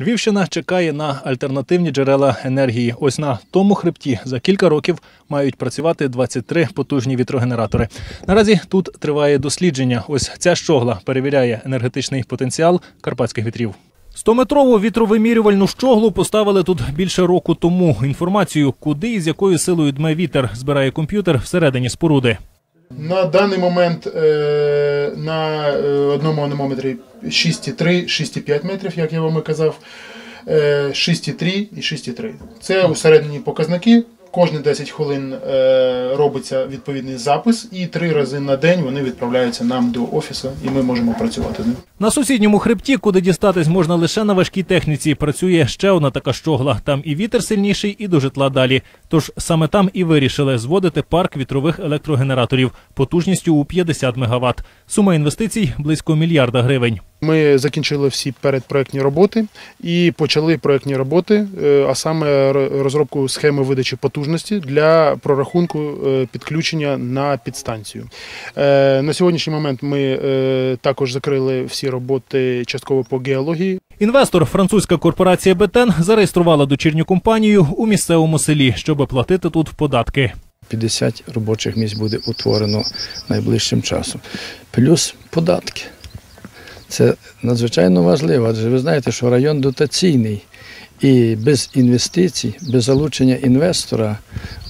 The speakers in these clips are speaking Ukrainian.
Львівщина чекає на альтернативні джерела енергії. Ось на тому хребті за кілька років мають працювати 23 потужні вітрогенератори. Наразі тут триває дослідження. Ось ця щогла перевіряє енергетичний потенціал карпатських вітрів. Стометрову вітровимірювальну щоглу поставили тут більше року тому. Інформацію, куди і з якою силою дме вітер, збирає комп'ютер всередині споруди. На даний момент е, на е, одному анемометрі 6,3, 6,5 метрів, як я вам і казав, е, 6,3 і 6,3. Це усередині показники. Кожні 10 хвилин е, робиться відповідний запис, і три рази на день вони відправляються нам до офісу, і ми можемо працювати з ним. На сусідньому хребті, куди дістатись можна лише на важкій техніці, працює ще одна така щогла. Там і вітер сильніший, і до житла далі. Тож саме там і вирішили зводити парк вітрових електрогенераторів потужністю у 50 МВт. Сума інвестицій близько мільярда гривень. Ми закінчили всі передпроектні роботи і почали проектні роботи, е, а саме розробку схеми видачі потужності для прорахунку е, підключення на підстанцію. Е, На сьогоднішній момент ми також закрили всі роботи частково по геології. Інвестор, французька корпорація Бетен, зареєструвала дочірню компанію у місцевому селі, щоб платити тут податки. 50 робочих місць буде утворено найближчим часом. Плюс податки. Це надзвичайно важливо, адже ви знаєте, що район дотаційний. І без інвестицій, без залучення інвестора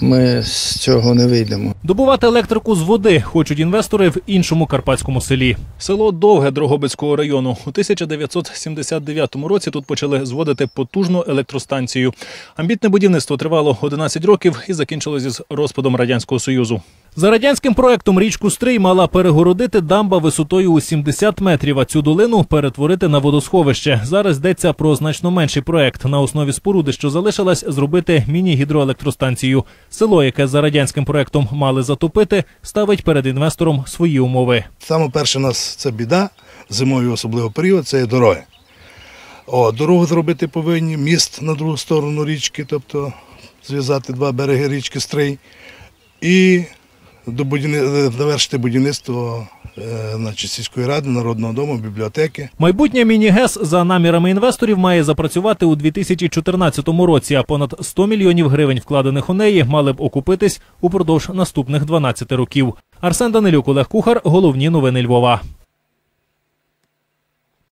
ми з цього не вийдемо. Добувати електрику з води хочуть інвестори в іншому карпатському селі. Село Довге Дрогобицького району. У 1979 році тут почали зводити потужну електростанцію. Амбітне будівництво тривало 11 років і закінчилось із розпадом радянського союзу. За радянським проектом річку Стрий мала перегородити дамба висотою у 70 метрів, а цю долину перетворити на водосховище. Зараз йдеться про значно менший проект. На основі споруди, що залишилась, зробити міні-гідроелектростанцію. Село, яке за радянським проектом мали затопити, ставить перед інвестором свої умови. Саме перше у нас це біда, зимовий особливо період, це є дороги. О, дорогу зробити повинні, міст на другу сторону річки, тобто зв'язати два береги річки Стрий. І завершити будівництво е, значить, сільської ради, народного дому, бібліотеки. Майбутнє міні-ГЕС за намірами інвесторів має запрацювати у 2014 році, а понад 100 мільйонів гривень, вкладених у неї, мали б окупитись упродовж наступних 12 років. Арсен Данилюк, Олег Кухар, головні новини Львова.